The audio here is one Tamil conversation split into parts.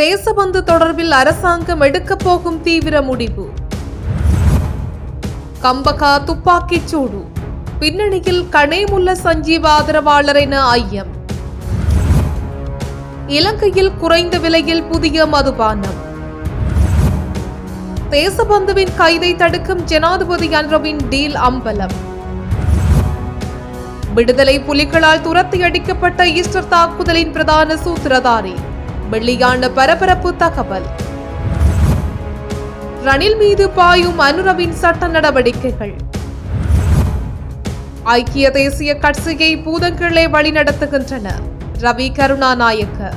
தேசபந்து தொடர்பில் அரசாங்கம் எடுக்கப் போகும் தீவிர முடிவு. கம்பகா துப்பாக்கிச் சூடு. பின்னணியில் கணேமுல்ல சஞ்சீவ ஆதரவாளர் என ஐயம். இலங்கையில் குறைந்த விலையில் புதிய மதுபானம். தேசபந்துவின் கைதை தடுக்கும் ஜனாதிபதி அன்றவின் டீல் அம்பலம். விடுதலை புலிகளால் துரத்தி அடிக்கப்பட்ட ஈஸ்டர் தாக்குதலின் பிரதான சூத்திரதாரி. வெள்ளியான பரபரப்பு தகவல். ரணில் மீது பாயும் அனுரவின் சட்ட நடவடிக்கைகள். ஐக்கிய தேசிய கட்சியை பூதங்களே வழிநடத்துகின்றன. ரவி கருணாநாயக்க.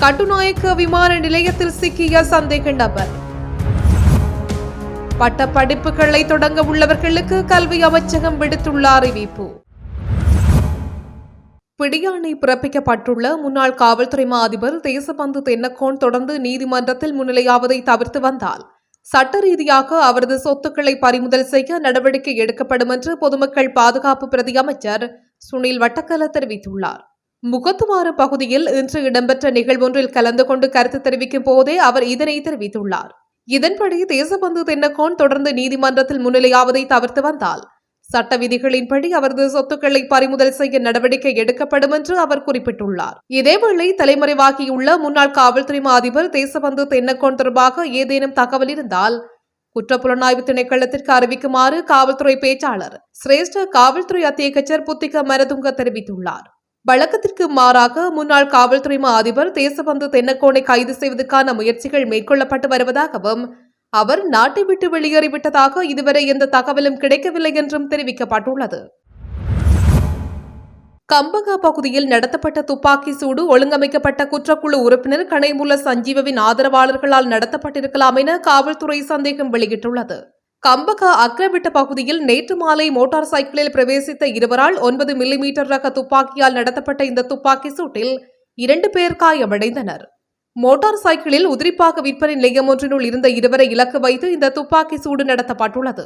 கட்டுநாயக்க விமான நிலையத்தில் சிக்கிய சந்தேக நபர். பட்ட படிப்புகளை தொடங்க உள்ளவர்களுக்கு கல்வி அமைச்சகம் விடுத்துள்ள அறிவிப்பு. பிடியாணை பிறப்பிக்கப்பட்டுள்ள முன்னாள் காவல்துறை மா அதிபர் தேசபந்து தென்னக்கோன் தொடர்ந்து நீதிமன்றத்தில் முன்னிலையாவதை தவிர்த்து வந்தால் சட்ட ரீதியாக அவரது சொத்துக்களை பறிமுதல் செய்ய நடவடிக்கை எடுக்கப்படும் என்று பொதுமக்கள் பாதுகாப்பு பிரதி அமைச்சர் சுனில் வட்டக்கல தெரிவித்துள்ளார். முகத்துவாறு பகுதியில் இன்று இடம்பெற்ற நிகழ்வொன்றில் கலந்து கொண்டு கருத்து தெரிவிக்கும் போதே அவர் இதனை தெரிவித்துள்ளார். இதன்படி தேசபந்து தென்னக்கோன் தொடர்ந்து நீதிமன்றத்தில் முன்னிலையாவதை தவிர்த்து வந்தால் சட்ட விதிகளின்படி அவரது சொத்துக்களை பறிமுதல் செய்ய நடவடிக்கை எடுக்கப்படும் என்று அவர் குறிப்பிட்டுள்ளார். இதேவேளை தலைமறைவாகியுள்ள முன்னாள் காவல்துறை அதிபர் தேசபந்து தென்னக்கோன் தொடர்பாக ஏதேனும் தகவல் இருந்தால் குற்றப்புலனாய்வு திணைக்களத்திற்கு அறிவிக்குமாறு காவல்துறை பேச்சாளர் சிரேஷ்ட காவல்துறை அத்தியகச்சர் புத்திக மரதுங்க தெரிவித்துள்ளார். வழக்கத்திற்கு மாறாக முன்னாள் காவல்துறை அதிபர் தேசபந்து தென்னக்கோனை கைது செய்வதற்கான முயற்சிகள் மேற்கொள்ளப்பட்டு வருவதாகவும் அவர் நாட்டை விட்டு வெளியேறிவிட்டதாக இதுவரை எந்த தகவலும் கிடைக்கவில்லை என்றும் தெரிவிக்கப்பட்டுள்ளது. கம்பகா பகுதியில் நடத்தப்பட்ட துப்பாக்கி சூடு ஒழுங்கமைக்கப்பட்ட குற்றக்குழு உறுப்பினர் கனைமுல்ல சஞ்சீவவின் ஆதரவாளர்களால் நடத்தப்பட்டிருக்கலாம் என காவல்துறை சந்தேகம் வெளியிட்டுள்ளது. கம்பகா அக்ரவிட்ட பகுதியில் நேற்று மாலை மோட்டார் சைக்கிளில் பிரவேசித்த இருவரால் ஒன்பது மில்லிமீட்டர் ரக துப்பாக்கியால் நடத்தப்பட்ட இந்த துப்பாக்கி சூட்டில் இரண்டு பேர் காயமடைந்தனர். மோட்டார் சைக்கிளில் உதிரிப்பாக விற்பனை நிலையம் ஒன்றினுள் இருந்த இருவரை இலக்கு வைத்து இந்த துப்பாக்கி சூடு நடத்தப்பட்டுள்ளது.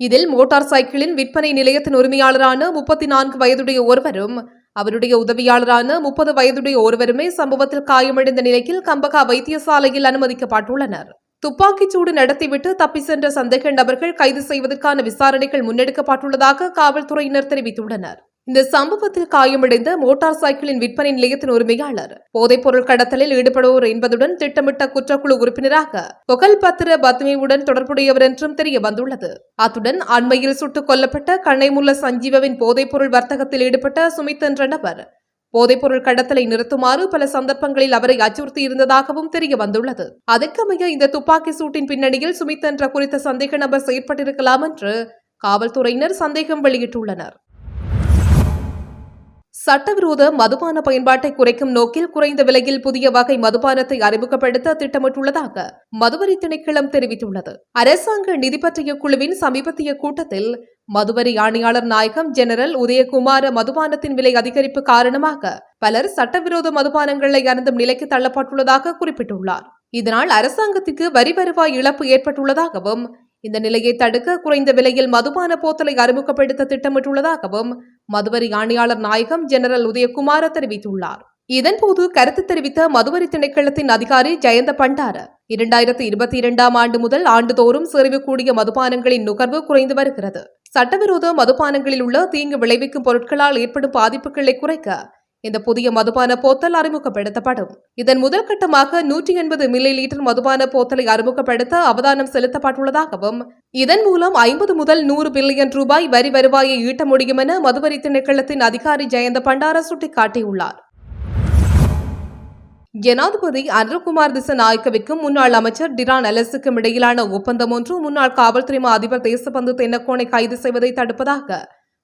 இதில் மோட்டார் சைக்கிளின் விற்பனை நிலையத்தின் உரிமையாளரான முப்பத்தி நான்கு வயதுடைய ஒருவரும் அவருடைய உதவியாளரான முப்பது வயதுடைய ஒருவருமே சம்பவத்தில் காயமடைந்த நிலையில் கம்பகா வைத்தியசாலையில் அனுமதிக்கப்பட்டுள்ளனர். துப்பாக்கிச் சூடு நடத்திவிட்டு தப்பி சென்ற சந்தேக நபர்கள் கைது செய்வதற்கான விசாரணைகள் முன்னெடுக்கப்பட்டுள்ளதாக காவல்துறையினர் தெரிவித்துள்ளனர். இந்த சம்பவத்தில் காயமடைந்த மோட்டார் சைக்கிளின் விற்பனை நிலையத்தின் உரிமையாளர். போதைப்பொருள் கடத்தலில் ஈடுபடுவோர் என்பதுடன் திட்டமிட்ட குற்றக்குழு உறுப்பினராக புகழ் பத்திர பத்மியுடன் தொடர்புடையவர் என்றும் தெரிய வந்துள்ளது. அத்துடன் அண்மையில் சுட்டுக் கொல்லப்பட்ட கண்ணைமுல்ல சஞ்சீவவின் போதைப்பொருள் வர்த்தகத்தில் ஈடுபட்ட சுமித் என்ற நபர். போதைப்பொருள் கடத்தலை நிறுத்துமாறு பல சந்தர்ப்பங்களில் அவரை அச்சுறுத்தி இருந்ததாகவும் தெரிய வந்துள்ளது. அதற்கமைய இந்த துப்பாக்கி சூட்டின் பின்னணியில் சுமித் என்ற குறித்த சந்தேக நபர் செயற்பட்டிருக்கலாம் என்று காவல்துறையினர் சந்தேகம் வெளியிட்டுள்ளனர். சட்டவிரோத மதுபான பயன்பாட்டை குறைக்கும் நோக்கில் குறைந்த விலையில் புதிய வகை மதுபானத்தை அறிமுகப்படுத்த திட்டமிட்டுள்ளதாக மதுவரி திணைக்களம் தெரிவித்துள்ளது. அரசாங்க நிதி பற்றிய குழுவின் சமீபத்திய கூட்டத்தில் மதுவரி ஆணையாளர் நாயகம் ஜெனரல் உதயகுமார மதுபானத்தின் விலை அதிகரிப்பு காரணமாக பலர் சட்டவிரோத மதுபானங்களை அருந்தும் நிலைக்கு தள்ளப்பட்டுள்ளதாக குறிப்பிட்டுள்ளார். இதனால் அரசாங்கத்துக்கு வரி வருவாய் இழப்பு ஏற்பட்டுள்ளதாகவும் இந்த நிலையை தடுக்க குறைந்த விலையில் மதுபான போத்தலை அறிமுகப்படுத்த திட்டமிட்டுள்ளதாகவும் மதுவரி ஆணையாளர் நாயகம் ஜெனரல் உதயகுமார தெரிவித்துள்ளார். இதன்போது கருத்து தெரிவித்த மதுவரி திணைக்களத்தின் அதிகாரி ஜெயந்த பண்டார இரண்டாயிரத்தி இருபத்தி இரண்டாம் ஆண்டு முதல் ஆண்டுதோறும் செறிவுக்கூடிய மதுபானங்களின் நுகர்வு குறைந்து வருகிறது. சட்டவிரோத மதுபானங்களில் உள்ள தீங்கு விளைவிக்கும் பொருட்களால் ஏற்படும் பாதிப்புகளை குறைக்க இந்த புதிய மதுபான போத்தல் அறிமுகப்படுத்தப்படும். இதன் முதல் கட்டமாக நூற்றி எண்பது மில்லி லிட்டர் மதுபான போத்தலை அறிமுகப்படுத்த அவதானம் செலுத்தப்பட்டுள்ளதாகவும் இதன் மூலம் ஐம்பது முதல் நூறு பில்லியன் ரூபாய் வரி வருவாயை ஈட்ட முடியும் என மதுவரி திணைக்களத்தின் அதிகாரி ஜெயந்த பண்டார சுட்டிக்காட்டியுள்ளார். ஜனாதிபதி அருண்குமார் திசநாயக்கவிற்கும் முன்னாள் அமைச்சர் டிரான் அலஸுக்கும் இடையிலான ஒப்பந்தம் ஒன்று முன்னாள் காவல்துறை மா அதிபர் தேசபந்து தென்னக்கோனை கைது செய்வதை தடுப்பதாக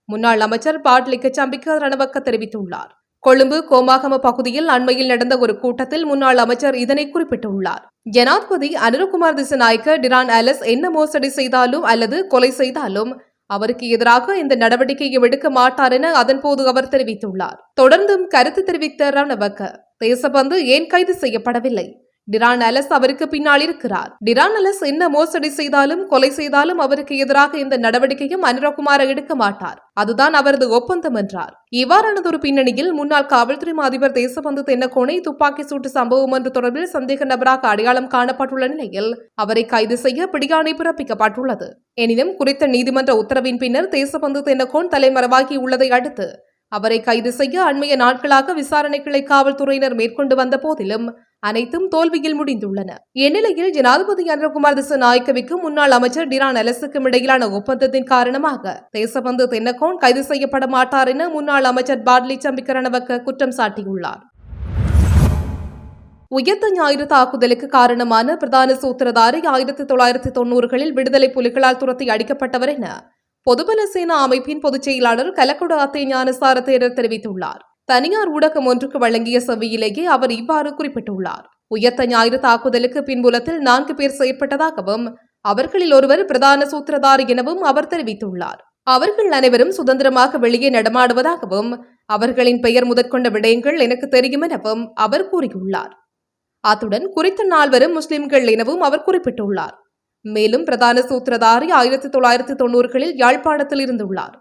முன்னாள் அமைச்சர் பாட்லிக்க சம்பிக்க ரணவக்க தெரிவித்துள்ளார். கொழும்பு கோமாகம பகுதியில் அண்மையில் நடந்த ஒரு கூட்டத்தில் முன்னாள் அமைச்சர் இதனை குறிப்பிட்டுள்ளார். ஜனாதிபதி அனுரகுமார் திசநாயக்க டிரான் அலஸ் என்ன மோசடி செய்தாலும் அல்லது கொலை செய்தாலும் அவருக்கு எதிராக இந்த நடவடிக்கையை எடுக்க மாட்டார் என அதன்போது அவர் தெரிவித்துள்ளார். தொடர்ந்தும் கருத்து தெரிவித்த ரணவக்க தேசபந்து ஏன் கைது செய்யப்படவில்லை? டிரான் அலஸ் அவருக்கு பின்னால் இருக்கிறார். டிரான் அலஸ் என்ன மோசடி செய்தாலும் கொலை செய்தாலும் அவருக்கு எதிராக இந்த நடவடிக்கையும் அனுரகுமார எடுக்க மாட்டார். அதுதான் அவரது ஒப்பந்தம் என்றார். இவ்வாறானதொரு பின்னணியில் முன்னாள் காவல்துறை அதிபர் தேசபந்து தென்னகோனை துப்பாக்கி சூட்டு சம்பவம் ஒன்று தொடர்பில் சந்தேக நபராக அடையாளம் காணப்பட்டுள்ள நிலையில் அவரை கைது செய்ய பிடியாணை பிறப்பிக்கப்பட்டுள்ளது. எனினும் குறித்த நீதிமன்ற உத்தரவின் பின்னர் தேசபந்து தென்னகோன் தலைமறைவாகி உள்ளதை அடுத்து அவரை கைது செய்ய அண்மைய நாட்களாக விசாரணைகளை காவல்துறையினர் மேற்கொண்டு வந்த போதிலும் அனைத்தும் தோல்வியில் முடிந்துள்ளன. இந்நிலையில் ஜனாதிபதி அனுரகுமார் திசநாயக்கவிக்கும் முன்னாள் அமைச்சர் டிரான் அலசுக்கும் இடையிலான ஒப்பந்தத்தின் காரணமாக தேசபந்து தென்னகோன் கைது செய்யப்பட மாட்டார் என முன்னாள் அமைச்சர் பாட்லி சம்பிக்கரணவக்க குற்றம் சாட்டியுள்ளார். உயர்த்த ஞாயிறு தாக்குதலுக்கு காரணமான பிரதான சூத்திரதாரி ஆயிரத்தி தொள்ளாயிரத்தி தொன்னூறுகளில் விடுதலை புலிகளால் துரத்தி அடிக்கப்பட்டவர் என பொதுபல சேனா அமைப்பின் பொதுச் செயலாளர் கலக்குட அத்தை ஞானசார தேரர் தெரிவித்துள்ளார். தனியார் ஊடகம் ஒன்றுக்கு வழங்கிய செவ்வியிலேயே அவர் இவ்வாறு குறிப்பிட்டுள்ளார். உயர்த்த ஞாயிறு தாக்குதலுக்கு பின்புலத்தில் நான்கு பேர் செயற்பட்டதாகவும் அவர்களில் ஒருவர் பிரதான சூத்திரதாரி எனவும் அவர் தெரிவித்துள்ளார். அவர்கள் அனைவரும் சுதந்திரமாக வெளியே நடமாடுவதாகவும் அவர்களின் பெயர் முதற்கொண்ட விடயங்கள் எனக்கு தெரியும் எனவும் அவர் கூறியுள்ளார். அத்துடன் குறித்த நால்வரும் முஸ்லிம்கள் எனவும் அவர் குறிப்பிட்டுள்ளார். மேலும் பிரதான சூத்திரதாரி ஆயிரத்தி தொள்ளாயிரத்தி தொண்ணூறுகளில் யாழ்ப்பாணத்தில் இருந்துள்ளார்.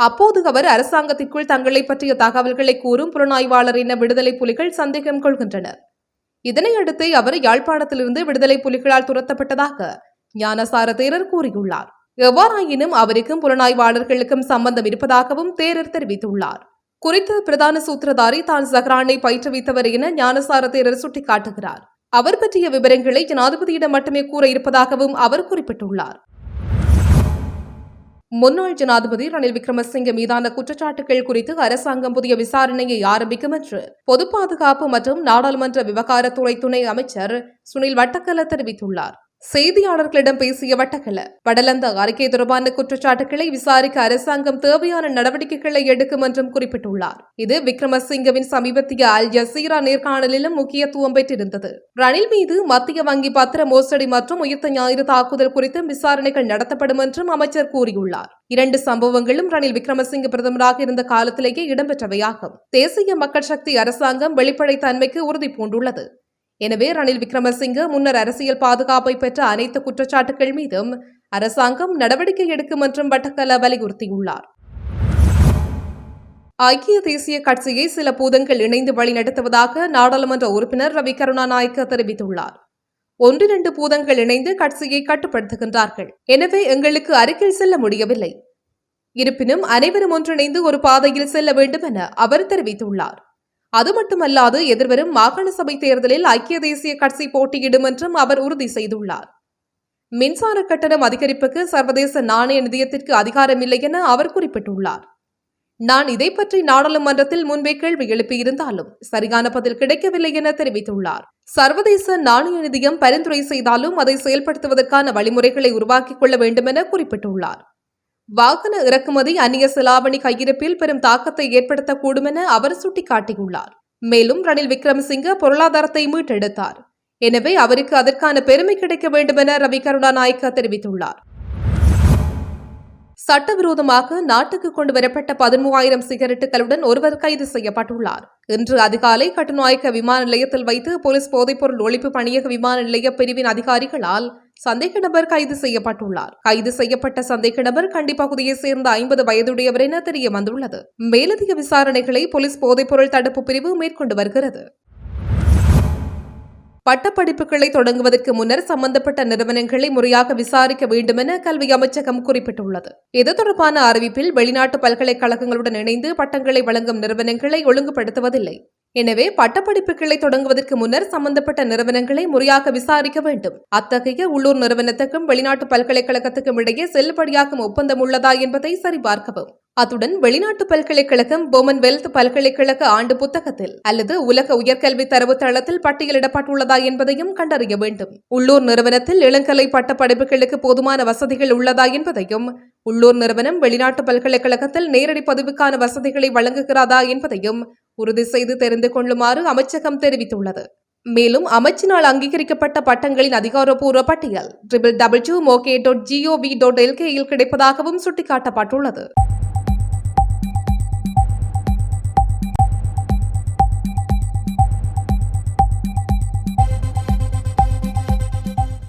அப்போது அவர் அரசாங்கத்திற்குள் தங்களை பற்றிய தகவல்களை கூறும் புலனாய்வாளர் என விடுதலை புலிகள் சந்தேகம் கொள்கின்றனர். இதனையடுத்து அவர் யாழ்ப்பாணத்திலிருந்து விடுதலை புலிகளால் துரத்தப்பட்டதாக ஞானசார தேரர் கூறியுள்ளார். எவ்வாறாயினும் அவருக்கும் புலனாய்வாளர்களுக்கும் சம்பந்தம் இருப்பதாகவும் தேரர் தெரிவித்துள்ளார். குறித்த பிரதான சூத்திரதாரி தான் சஹ்ரானை பயிற்றுவித்தவர் என ஞானசார தேரர் சுட்டிக்காட்டுகிறார். அவர் பற்றிய விவரங்களை ஜனாதிபதியிடம் மட்டுமே கூற இருப்பதாகவும் அவர் குறிப்பிட்டுள்ளார். முன்னாள் ஜனாதிபதி ரணில் விக்ரமசிங்கே மீதான குற்றச்சாட்டுகள் குறித்து அரசாங்கம் புதிய விசாரணையை ஆரம்பிக்கும் என்று பொது பாதுகாப்பு மற்றும் நாடாளுமன்ற விவகாரத்துறை துணை அமைச்சர் சுனில் வட்டக்கல தெரிவித்துள்ளார். செய்தியாளர்களிடம் பேசிய வட்டக்கல படலந்த அறிக்கை தொடர்பான குற்றச்சாட்டுகளை விசாரிக்க அரசாங்கம் தேவையான நடவடிக்கைகளை எடுக்கும் என்றும் குறிப்பிட்டுள்ளார். இது விக்ரமசிங்கவின் சமீபத்திய அல் ஜசீரா நேர்காணலிலும் முக்கியத்துவம் பெற்றிருந்தது. ரணில் மீது மத்திய வங்கி பத்திர மோசடி மற்றும் உயிர்த்த ஞாயிறு தாக்குதல் குறித்தும் விசாரணைகள் நடத்தப்படும் என்றும் அமைச்சர் கூறியுள்ளார். இரண்டு சம்பவங்களும் ரணில் விக்ரமசிங்க பிரதமராக இருந்த காலத்திலேயே இடம்பெற்றவையாகும். தேசிய மக்கள் சக்தி அரசாங்கம் வெளிப்படைத்தன்மைக்கு உறுதி பூண்டுள்ளது எனவே ரணில் விக்ரமசிங்க முன்னர் அரசியல் பாதுகாப்பை பெற்ற அனைத்து குற்றச்சாட்டுகள் மீதும் அரசாங்கம் நடவடிக்கை எடுக்கும் என்றும் வட்டக்கல வலியுறுத்தியுள்ளார். ஐக்கிய தேசிய கட்சியை சில பூதங்கள் இணைந்து வழிநடத்துவதாக நாடாளுமன்ற உறுப்பினர் ரவி கருணாநாயக்க தெரிவித்துள்ளார். ஒன்றிரண்டு பூதங்கள் இணைந்து கட்சியை கட்டுப்படுத்துகின்றார்கள். எனவே எங்களுக்கு அருகில் செல்ல முடியவில்லை. இருப்பினும் அனைவரும் ஒன்றிணைந்து ஒரு பாதையில் செல்ல வேண்டும் என அவர் தெரிவித்துள்ளார். அது மட்டுமல்லாது எதிர்வரும் மாகாண சபை தேர்தலில் ஐக்கிய தேசிய கட்சி போட்டியிடும் என்றும் அவர் உறுதி செய்துள்ளார். மின்சார கட்டணம் அதிகரிப்புக்கு சர்வதேச நாணய நிதியத்திற்கு அதிகாரமில்லை என அவர் குறிப்பிட்டுள்ளார். நான் இதை பற்றி நாடாளுமன்றத்தில் முன்பே கேள்வி எழுப்பியிருந்தாலும் சரியான பதில் கிடைக்கவில்லை என தெரிவித்துள்ளார். சர்வதேச நாணய நிதியம் பரிந்துரை செய்தாலும் அதை செயல்படுத்துவதற்கான வழிமுறைகளை உருவாக்கிக் கொள்ள வேண்டும் என குறிப்பிட்டுள்ளார். வாகன இறக்குமதி அந்நிய செலாவணி கையிருப்பில் பெரும் தாக்கத்தை ஏற்படுத்தக்கூடும் என அவர் சுட்டிக்காட்டியுள்ளார். மேலும் ரணில் விக்ரமசிங்க பொருளாதாரத்தை மீட்டெடுத்தார். எனவே அவருக்கு அதற்கான பெருமை கிடைக்க வேண்டும் என ரவி கருணாநாயக்க தெரிவித்துள்ளார். சட்டவிரோதமாக நாட்டுக்கு கொண்டு வரப்பட்ட பதிமூவாயிரம் சிகரெட்டுகளுடன் ஒருவர் கைது செய்யப்பட்டுள்ளார். இன்று அதிகாலை கட்டுநாயக்க விமான நிலையத்தில் வைத்து போலீஸ் போதைப்பொருள் ஒழிப்பு பணியக விமான நிலைய பிரிவின் அதிகாரிகளால் சந்தேக நபர் கைது செய்யப்பட்டுள்ளார். கைது செய்யப்பட்ட சந்தேக நபர் கண்டி பகுதியை சேர்ந்த ஐம்பது வயதுடையவர் என தெரிய வந்துள்ளது மேலதிக விசாரணைகளை போலீஸ் போதைப்பொருள் தடுப்பு பிரிவு மேற்கொண்டு வருகிறது. பட்டப்படிப்புகளை தொடங்குவதற்கு முன்னர் சம்பந்தப்பட்ட நிறுவனங்களை முறையாக விசாரிக்க வேண்டும் என கல்வி அமைச்சகம் குறிப்பிட்டுள்ளது. இது தொடர்பான அறிவிப்பில் வெளிநாட்டு பல்கலைக்கழகங்களுடன் இணைந்து பட்டங்களை வழங்கும் நிறுவனங்களை ஒழுங்குபடுத்துவதில்லை. எனவே பட்டப்படிப்புகளை தொடங்குவதற்கு முன்னர் சம்பந்தப்பட்ட நிறுவனங்களை முறையாக விசாரிக்க வேண்டும். அத்தகைய உள்ளூர் நிறுவனத்துக்கும் வெளிநாட்டு பல்கலைக்கழகத்துக்கும் இடையே செல்லுபடியாகும் ஒப்பந்தம் உள்ளதா என்பதை சரிபார்க்கவும். அத்துடன் வெளிநாட்டு பல்கலைக்கழகம் பொமன் வெல்த் பல்கலைக்கழக ஆண்டு புத்தகத்தில் அல்லது உலக உயர்கல்வி தரவு தளத்தில் பட்டியலிடப்பட்டுள்ளதா என்பதையும் கண்டறிய வேண்டும். உள்ளூர் நிறுவனத்தில் இளங்கலை பட்டப்படிப்புகளுக்கு போதுமான வசதிகள் உள்ளதா என்பதையும் உள்ளூர் நிறுவனம் வெளிநாட்டு பல்கலைக்கழகத்தில் நேரடி பதிவுக்கான வசதிகளை வழங்குகிறதா என்பதையும் உறுதி செய்து தெரிந்து கொள்ளுமாறு அமைச்சகம் தெரிவித்துள்ளது. மேலும் அமைச்சினால் அங்கீகரிக்கப்பட்ட பட்டங்களின் அதிகாரப்பூர்வ பட்டியல் triple W MOHE dot gov dot எல்கேயில் கிடைப்பதாகவும் சுட்டிக்காட்டப்பட்டுள்ளது.